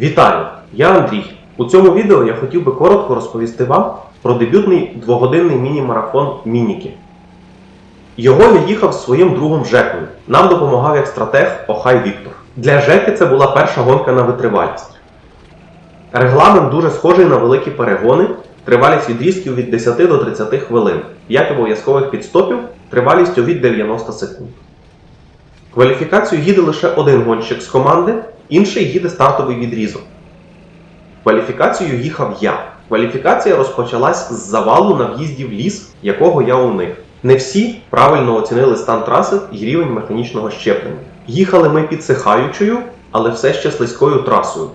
Вітаю! Я Андрій. У цьому відео я хотів би коротко розповісти вам про дебютний двогодинний міні-марафон Мініки. Його я їхав з своїм другом Жекою. Нам допомагав як стратег Охай Віктор. Для Жеки це була перша гонка на витривалість. Регламент дуже схожий на великі перегони, тривалість відрізків від 10 до 30 хвилин, 5 обов'язкових підстопів тривалістю від 90 секунд. Кваліфікацію їде лише один гонщик з команди, інший їде стартовий відрізок. Кваліфікацію їхав я. Кваліфікація розпочалась з завалу на в'їзді в ліс, якого я уник. Не всі правильно оцінили стан траси і рівень механічного щеплення. Їхали ми підсихаючою, але все ще слизькою трасою.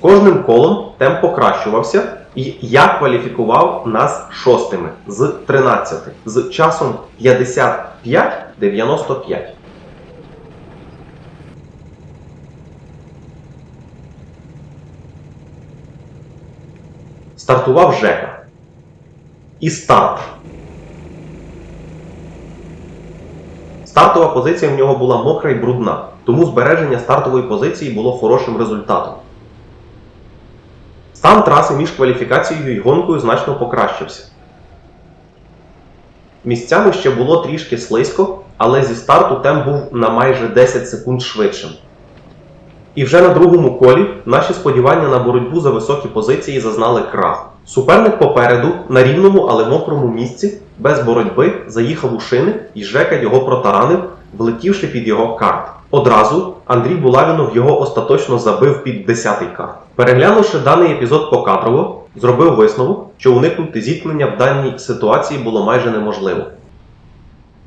Кожним колом темп покращувався, і я кваліфікував нас шостими з 13 з часом 55-95. Стартував Жека. І старт. Стартова позиція в нього була мокра і брудна, тому збереження стартової позиції було хорошим результатом. Стан траси між кваліфікацією і гонкою значно покращився. Місцями ще було трішки слизько, але зі старту темп був на майже 10 секунд швидшим. І вже на другому колі наші сподівання на боротьбу за високі позиції зазнали крах. Суперник попереду, на рівному, але мокрому місці, без боротьби, заїхав у шини і Жека його протаранив, влетівши під його карт. Одразу Андрій Булавінов його остаточно забив під 10-й карт. Переглянувши даний епізод покадрово, зробив висновок, що уникнути зіткнення в даній ситуації було майже неможливо.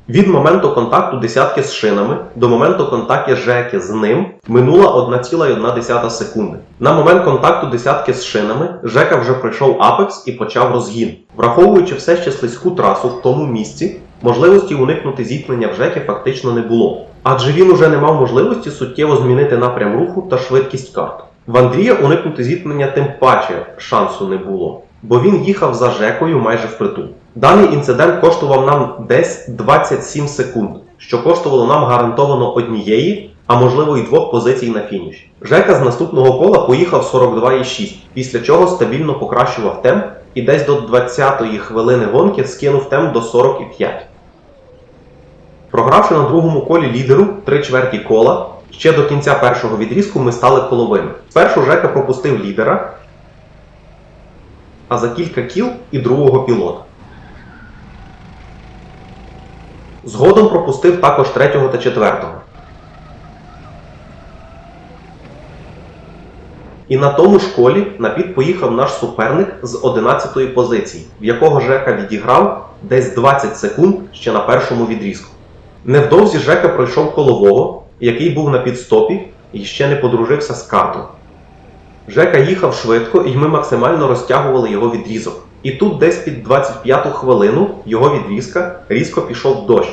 Від моменту контакту десятки з шинами до моменту контакту Жеки з ним минула 1,1 секунди. На момент контакту десятки з шинами Жека вже пройшов апекс і почав розгін. Враховуючи все ще слизьку трасу в тому місці, можливості уникнути зіткнення в Жеки фактично не було. Адже він уже не мав можливості суттєво змінити напрям руху та швидкість карт. В Андрія уникнути зіткнення тим паче шансу не було, бо він їхав за Жекою майже впритул. Даний інцидент коштував нам десь 27 секунд, що коштувало нам гарантовано однієї, а можливо і двох позицій на фініші. Жека з наступного кола поїхав 42,6, після чого стабільно покращував темп і десь до 20-ї хвилини гонки скинув темп до 45. Програвши на другому колі лідеру 3 чверті кола, ще до кінця першого відрізку ми стали коловими. Спершу Жека пропустив лідера, а за кілька кіл і другого пілота. Згодом пропустив також третього та четвертого. І на тому ж колі на піт поїхав наш суперник з 11-ї позиції, в якого Жека відіграв десь 20 секунд ще на першому відрізку. Невдовзі Жека пройшов колового, який був на підстопі і ще не подружився з картом. Жека їхав швидко, і ми максимально розтягували його відрізок. І тут десь під 25-ту хвилину його відрізка різко пішов дощ.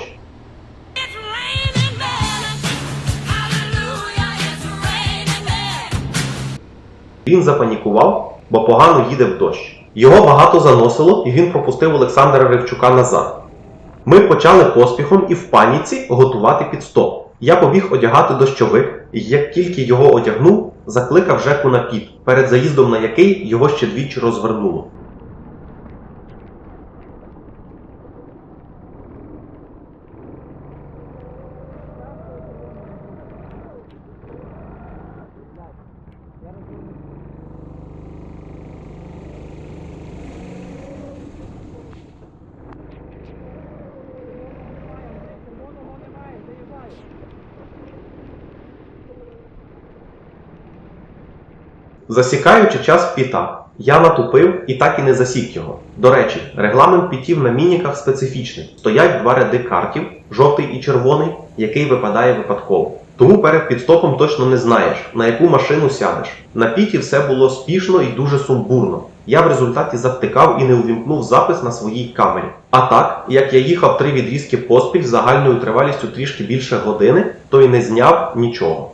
Він запанікував, бо погано їде в дощ. Його багато заносило, і він пропустив Олександра Ревчука назад. Ми почали поспіхом і в паніці готувати підстоп. Я побіг одягати дощовик, і як тільки його одягнув, закликав Жеку на піт, перед заїздом на який його ще двічі розвернуло. Засікаючи час піта, я натупив і так і не засік його. До речі, регламент пітів на мініках специфічний. Стоять два ряди картів, жовтий і червоний, який випадає випадково. Тому перед підстопом точно не знаєш, на яку машину сядеш. На піті все було спішно і дуже сумбурно. Я в результаті завтикав і не увімкнув запис на своїй камері. А так, як я їхав три відрізки поспіль з загальною тривалістю трішки більше години, то й не зняв нічого.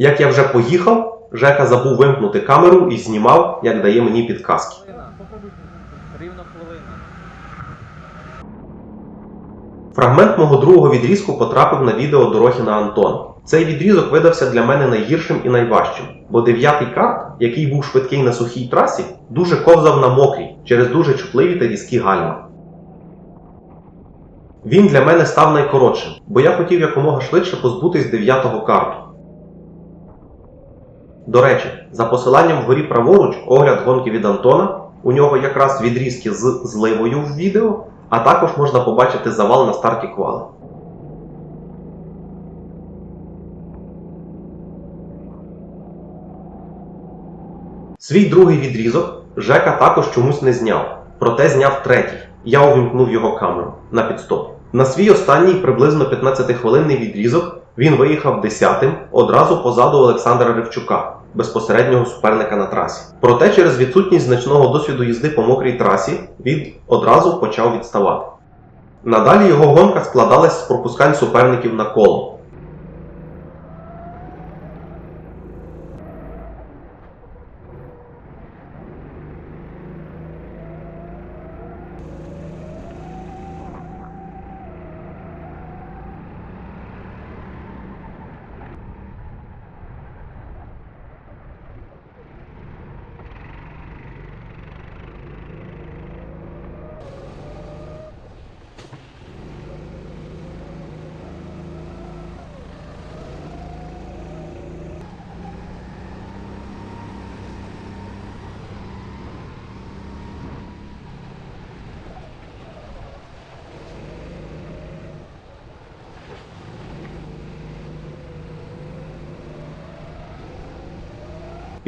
Як я вже поїхав, Жека забув вимкнути камеру і знімав, як дає мені підказки. Рівно хвилина. Фрагмент мого другого відрізку потрапив на відео дороги на Антона. Цей відрізок видався для мене найгіршим і найважчим, бо дев'ятий карт, який був швидкий на сухій трасі, дуже ковзав на мокрій через дуже чутливі та різкі гальма. Він для мене став найкоротшим, бо я хотів якомога швидше позбутись дев'ятого карту. До речі, за посиланням вгорі праворуч огляд гонки від Антона, у нього якраз відрізки з зливою в відео, а також можна побачити завал на старті квали. Свій другий відрізок Жека також чомусь не зняв, проте зняв третій. Я увімкнув його камеру на підстоп. На свій останній приблизно 15-хвилинний відрізок він виїхав десятим одразу позаду Олександра Ревчука, безпосереднього суперника на трасі. Проте через відсутність значного досвіду їзди по мокрій трасі він одразу почав відставати. Надалі його гонка складалась з пропускань суперників на коло.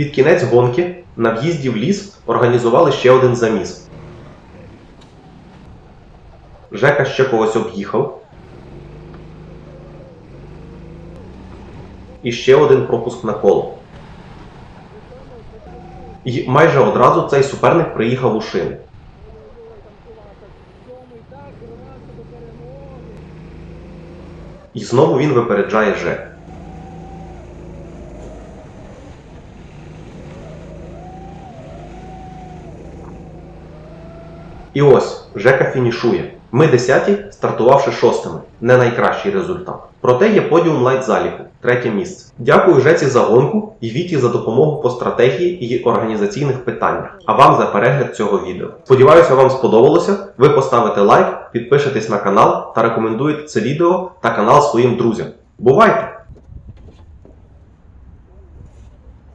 Під кінець гонки на в'їзді в ліс організували ще один заміс. Жека ще когось об'їхав. І ще один пропуск на коло. І майже одразу цей суперник приїхав у шини. І знову він випереджає Жек. І ось Жека фінішує. Ми десяті, стартувавши шостими. Не найкращий результат. Проте є подіум лайт заліку, третє місце. Дякую Жеці за гонку і Віті за допомогу по стратегії і організаційних питаннях. А вам за перегляд цього відео. Сподіваюся, вам сподобалося. Ви поставите лайк, підпишетесь на канал та рекомендуєте це відео та канал своїм друзям. Бувайте!